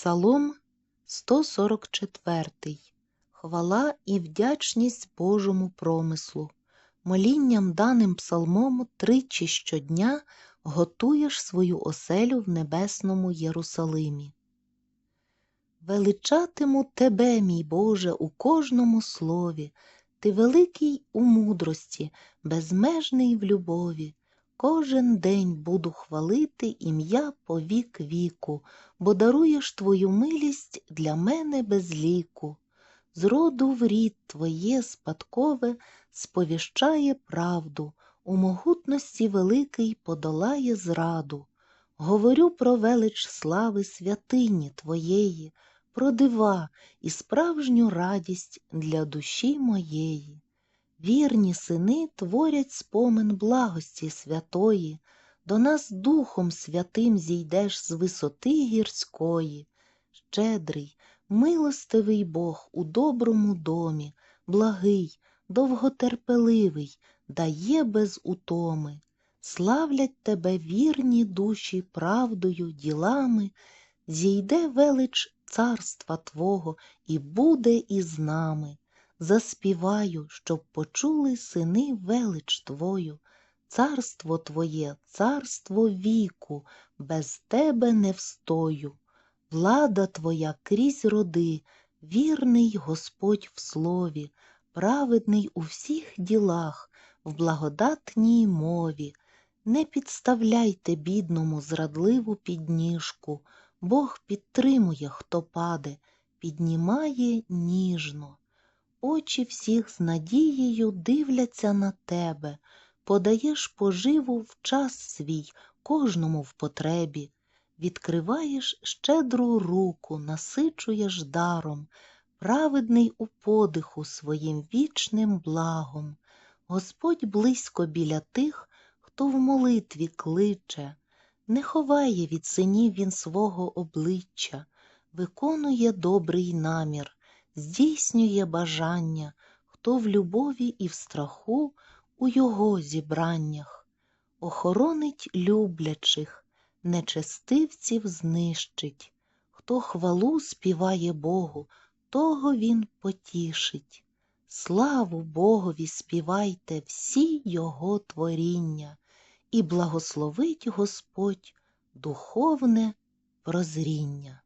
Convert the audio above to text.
Псалом 144. Хвала і вдячність Божому промислу. Молінням даним псалмом тричі щодня готуєш свою оселю в небесному Єрусалимі. Величатиму Тебе, мій Боже, у кожному слові, Ти великий у мудрості, безмежний в любові. Кожен день буду хвалити ім'я по вік віку, бо даруєш твою милість для мене без ліку. З роду в рід твоє спадкове сповіщає правду, у могутності великий подолає зраду. Говорю про велич слави святині Твоєї, про дива і справжню радість для душі моєї. Вірні сини творять спомин благості святої, до нас Духом Святим зійдеш з висоти гірської. Щедрий, милостивий Бог у доброму домі, благий, довготерпеливий, дає без утоми. Славлять тебе вірні душі правдою, ділами, зійде велич царства Твого і буде із нами. Заспіваю, щоб почули сини велич Твою, царство Твоє, царство віку, без Тебе не встою. Влада Твоя крізь роди, вірний Господь в слові, праведний у всіх ділах, в благодатній мові. Не підставляйте бідному зрадливу підніжку, Бог підтримує, хто паде, піднімає ніжно. Очі всіх з надією дивляться на тебе, подаєш поживу в час свій кожному в потребі, відкриваєш щедру руку, насичуєш даром, праведний у подиху своїм вічним благом. Господь близько біля тих, хто в молитві кличе, не ховає від синів він свого обличчя, виконує добрий намір здійснює бажання, хто в любові і в страху у його зібраннях, охоронить люблячих, нечестивців знищить, хто хвалу співає Богу, того він потішить. Славу Богові співайте всі Його творіння, і благословить Господь духовне прозріння.